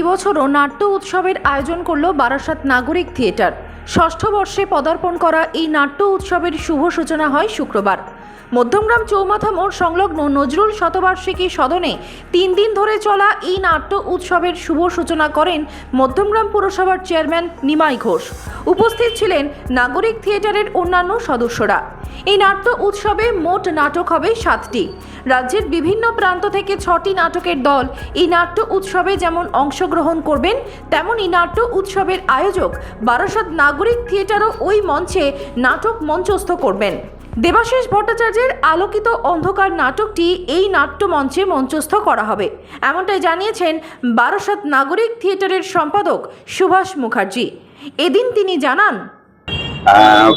এবছরও নাট্য উৎসবের আয়োজন করল বারাসাত নাগরিক থিয়েটার। ষষ্ঠ বর্ষে পদার্পণ করা এই নাট্য উৎসবের শুভ সূচনা হয় শুক্রবার। মধ্যমগ্রাম চৌমাথা মোড় সংলগ্ন নজরুল শতবার্ষিকী সদনে তিন দিন ধরে চলা এই নাট্য উৎসবের শুভ সূচনা করেন মধ্যমগ্রাম পুরসভার চেয়ারম্যান নিমাই ঘোষ। উপস্থিত ছিলেন নাগরিক থিয়েটারের অন্যান্য সদস্যরা। এই নাট্য উৎসবে মোট নাটক হবে সাতটি। রাজ্যের বিভিন্ন প্রান্ত থেকে ছটি নাটকের দল এই নাট্য উৎসবে যেমন অংশগ্রহণ করবেন, তেমনই নাট্য উৎসবের আয়োজক বারাসাত নাগরিক থিয়েটারও ওই মঞ্চে নাটক মঞ্চস্থ করবেন। দেবাশিস ভট্টাচার্যের আলোকিত অন্ধকার নাটকটি এই নাট্য মঞ্চে মঞ্চস্থ করা হবে। এমনটাই জানিয়েছেন বারাসাত নাগরিক থিয়েটারের সম্পাদক সুভাষ মুখার্জি। এদিন তিনি জানান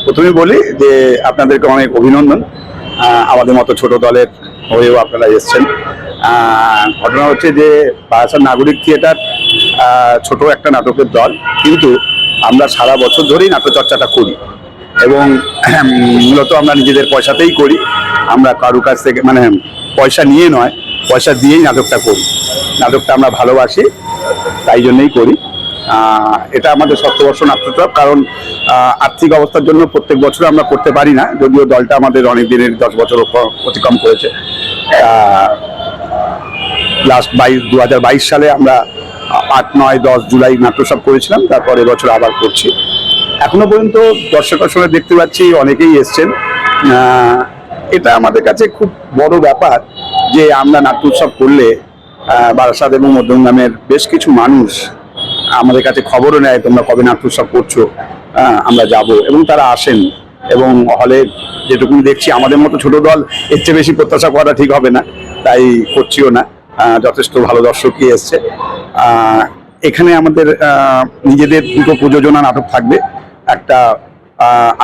প্রথমে বলি যে আপনাদেরকে অনেক অভিনন্দন। আমাদের মতো ছোট দলের হয়েও আপনারা এসছেন। ঘটনা হচ্ছে যে বারাসাত নাগরিক থিয়েটার ছোট একটা নাটকের দল, কিন্তু আমরা সারা বছর ধরেই নাট্যচর্চাটা করি এবং মূলত আমরা নিজেদের পয়সাতেই করি। আমরা কারু কাছ থেকে মানে পয়সা নিয়ে নয়, পয়সা দিয়েই নাটকটা করি। নাটকটা আমরা ভালোবাসি, তাই জন্যই করি। এটা আমাদের সপ্তবর্ষ নাট্যোৎসব কারণ আর্থিক অবস্থার জন্য প্রত্যেক বছর আমরা করতে পারি না, যদিও দলটা আমাদের অনেক দিনের, দশ বছর অতিক্রম করেছে। লাস্ট বাইশ দু সালে আমরা আট, নয়, দশ জুলাই নাট্যোৎসব করেছিলাম, তারপর এবছর আবার করছি। এখনও পর্যন্ত দর্শক আসলে দেখতে পাচ্ছি, অনেকেই এসছেন। এটা আমাদের কাছে খুব বড় ব্যাপার যে আমরা নাট্য উৎসব করলে বারাসাত এবং মধ্যমগ্রামের বেশ কিছু মানুষ আমাদের কাছে খবরও নেয়, তোমরা কবে নাট্য উৎসব করছ? আমরা যাব। এবং তারা আসেন। এবং হলে যেটুকুনি দেখছি, আমাদের মতো ছোট দল এর চেয়ে বেশি প্রত্যাশা করা ঠিক হবে না। তাই করছিও না। যথেষ্ট ভালো দর্শকই এসছে। এখানে আমাদের নিজেদের দুটো প্রযোজনা নাটক থাকবে। একটা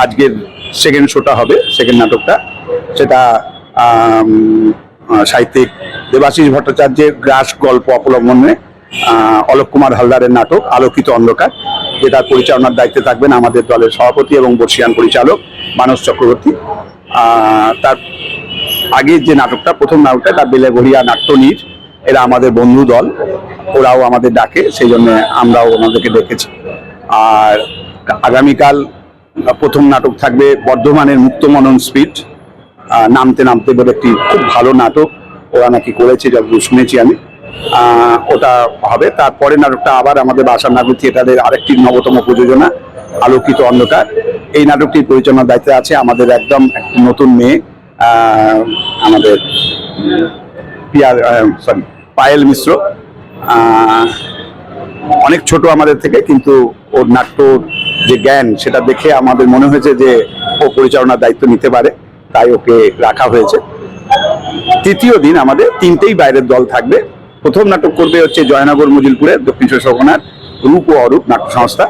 আজকের সেকেন্ড শোটা হবে সেকেন্ড নাটকটা। সেটা সাহিত্যিক দেবাশিস ভট্টাচার্যের গ্রাস গল্প অবলম্বনে অলোক কুমার হালদারের নাটক, আলোকিত অন্ধকার, যেটা পরিচালনার দায়িত্বে থাকবেন আমাদের দলের সভাপতি এবং বর্ষিয়ান পরিচালক মানস চক্রবর্তী। তার আগের যে নাটকটা, প্রথম নাটকটা, তার বেলেগড়িয়া নাট্যনীর এরা আমাদের বন্ধু দল, ওরাও আমাদের ডাকে, সেই জন্য আমরাও ওনাদেরকে ডেকেছি। আর আগামীকাল প্রথম নাটক থাকবে বর্ধমানের মুক্তমনন স্পিড নামতে নামতে বলে একটি খুব ভালো নাটক ওরা নাকি করেছে যতদূর শুনেছি আমি। ওটা হবে। তারপরে নাটকটা আবার আমাদের বাসার নাটক থিয়েটারের আরেকটি নবতম প্রযোজনা, আলোকিত অন্ধকার। এই নাটকটির পরিচালনার দায়িত্বে আছে আমাদের একদম একটি নতুন মেয়ে আমাদের পিয়ার সরি পায়েল মিশ্র। অনেক ছোট আমাদের থেকে, কিন্তু ওর নাট্যর যে জ্ঞান, সেটা দেখে আমাদের মনে হয়েছে যে ও পরিচালনার দায়িত্ব নিতে পারে, তাই ওকে রাখা হয়েছে। তৃতীয় দিন আমাদের তিনটেই বাইরের দল থাকবে। প্রথম নাটক করবে হচ্ছে জয়নগর মজিলপুরে দক্ষিণ চব্বিশ পরগনার রূপ ও অরূপ নাট্য সংস্থা।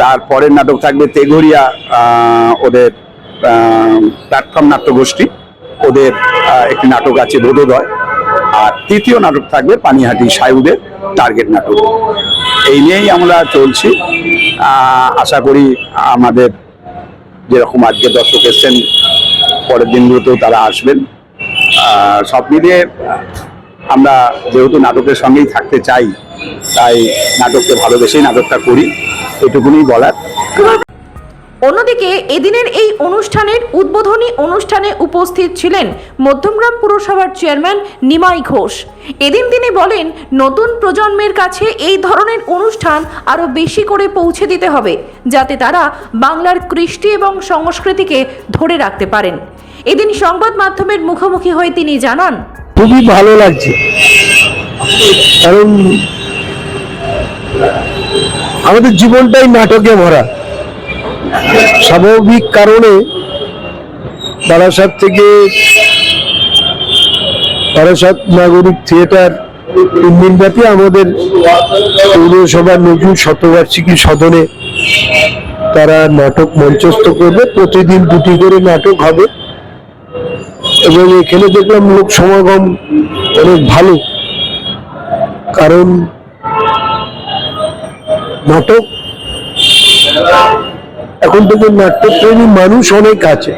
তারপরের নাটক থাকবে তেঘরিয়া ওদের প্ল্যাটফর্ম নাট্য গোষ্ঠী ওদের একটি নাটক আছে বোধোদয়। আর তৃতীয় নাটক থাকবে পানিহাটি সায়ুদের টার্গেট নাটক। এই নিয়েই আমরা চলছি। আশা করি আমাদের যেরকম আজকে দর্শক এসছেন, পরের দিনগুলোতেও তারা আসবেন। সব মিলিয়ে আমরা যেহেতু নাটকের সঙ্গেই থাকতে চাই, তাই নাটককে ভালোবেসেই নাটকটা করি, এটুকুনি বলার। অন্যদিকে এদিনের এই অনুষ্ঠানের উদ্বোধনী অনুষ্ঠানে উপস্থিত ছিলেন মধ্যমগ্রাম পুরসভার চেয়ারম্যান নিমাই ঘোষ। এদিন তিনি বলেন, নতুন প্রজন্মের কাছে এই ধরনের অনুষ্ঠান আরও বেশি করে পৌঁছে দিতে হবে, যাতে তারা বাংলার কৃষ্টি এবং সংস্কৃতিকে ধরে রাখতে পারেন। এদিন সংবাদ মাধ্যমের মুখোমুখি হয়ে তিনি জানান খুবই ভালো লাগছে। কারণ আমাদের জীবনটাই নাটকে ভরা। স্বাভাবিক কারণে বারাসাত থেকে বারাসাত নাগরিক থিয়েটার তিন দিনব্যাপী আমাদের পৌরসভার নতুন শতবার্ষিকী সদনে তারা নাটক মঞ্চস্থ করবে। প্রতিদিন দুটি করে নাটক হবে। এবং এখানে দেখলাম লোক সমাগম অনেক ভালো। কারণ নাটক, এখন থেকে নাট্যপ্রেমী মানুষ অনেক আছে।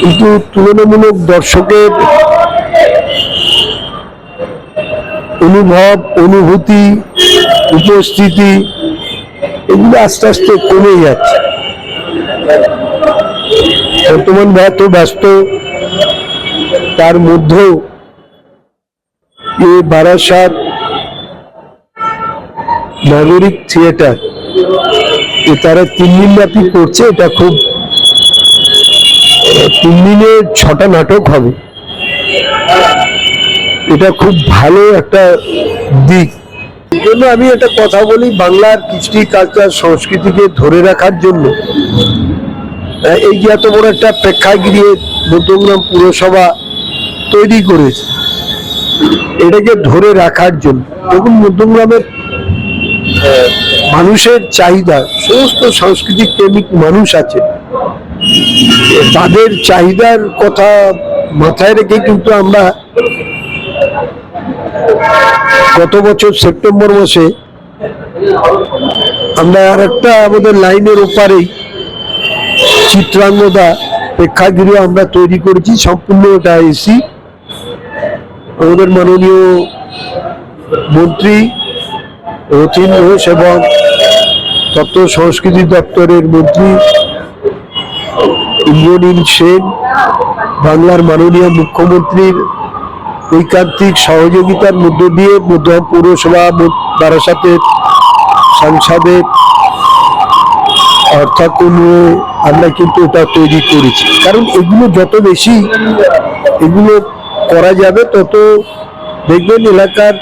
কিন্তু তুলনামূলক দর্শকের অনুভব, অনুভূতি, উপস্থিতি এগুলো আস্তে আস্তে কমে যাচ্ছে। বর্তমান এত ব্যস্ত, তার মধ্যেও বারাসাত নাগরিক থিয়েটার তারা তিন দিন ব্যাপী করছে, এটা খুব তিন দিনে ছটা নাটক হবে। এটা খুব ভালো একটা দিক। জন্য আমি একটা কথা বলি বাংলার কৃষ্টি কালচার সংস্কৃতিকে ধরে রাখার জন্য। এই যে এত বড় একটা প্রেক্ষাগৃহে মধ্যমগ্রাম পুরসভা তৈরি করেছে, এটাকে ধরে রাখার জন্য। দেখুন মধ্যমগ্রামের মানুষের চাহিদা, সমস্ত সাংস্কৃতিক প্রেমিক মানুষ আছে। তাদের চাহিদার কথা মাথায় রেখে কিন্তু আমরা গত বছর সেপ্টেম্বর মাসে আমরা আর একটা আমাদের লাইনের ওপারেই চিত্রাঙ্গদা প্রেক্ষাগৃহ আমরা তৈরি করেছি, সম্পূর্ণ ওটা এসি আমাদের মাননীয় মন্ত্রী রথিন ঘোষ এবং তত্ত্ব সংস্কৃতি দপ্তরের মন্ত্রী ইন্দ্রনীল সেন, বাংলার মাননীয় মুখ্যমন্ত্রীর ঐকান্তিক সহযোগিতার মধ্য দিয়ে মধ্যম পৌরসভা, বারাসাতের সাংসদের অর্থাৎ অনুযায়ী আমরা কিন্তু এটা তৈরি করেছি। কারণ এগুলো যত বেশি এগুলো করা যাবে, তত দেখবেন এলাকার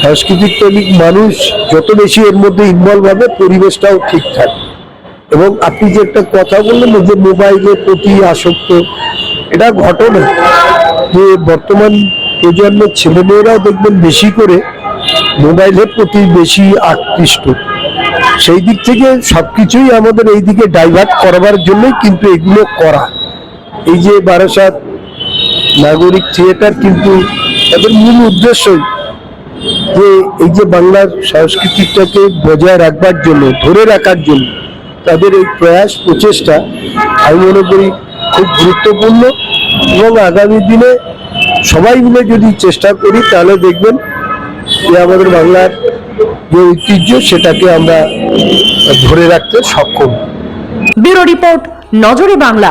সাংস্কৃতিক প্রেমিক মানুষ যত বেশি এর মধ্যে ইনভলভ হবে, পরিবেশটাও ঠিক থাকবে। এবং আপনি যে একটা কথা বললেন যে মোবাইলের প্রতি আসক্ত, এটা ঘটনা যে বর্তমান প্রজন্মের ছেলেমেয়েরাও দেখবেন বেশি করে মোবাইলের প্রতি বেশি আকৃষ্ট। সেই দিক থেকে সব কিছুই আমাদের এই দিকে ডাইভার্ট করবার জন্যই কিন্তু এগুলো করা। এই যে বারাসাত নাগরিক থিয়েটার কিন্তু তাদের মূল উদ্দেশ্যই যে এই যে বাংলার সংস্কৃতিটাকে বজায় রাখবার জন্য, ধরে রাখার জন্য তাদের এই প্রয়াস, প্রচেষ্টা আমি মনে করি খুব গুরুত্বপূর্ণ এবং আগামী দিনে সবাই মিলে যদি চেষ্টা করি তাহলে দেখবেন যে আমাদের বাংলার যে ঐতিহ্য সেটাকে আমরা ধরে রাখতে সক্ষম। ব্যুরো রিপোর্ট নজরে বাংলা।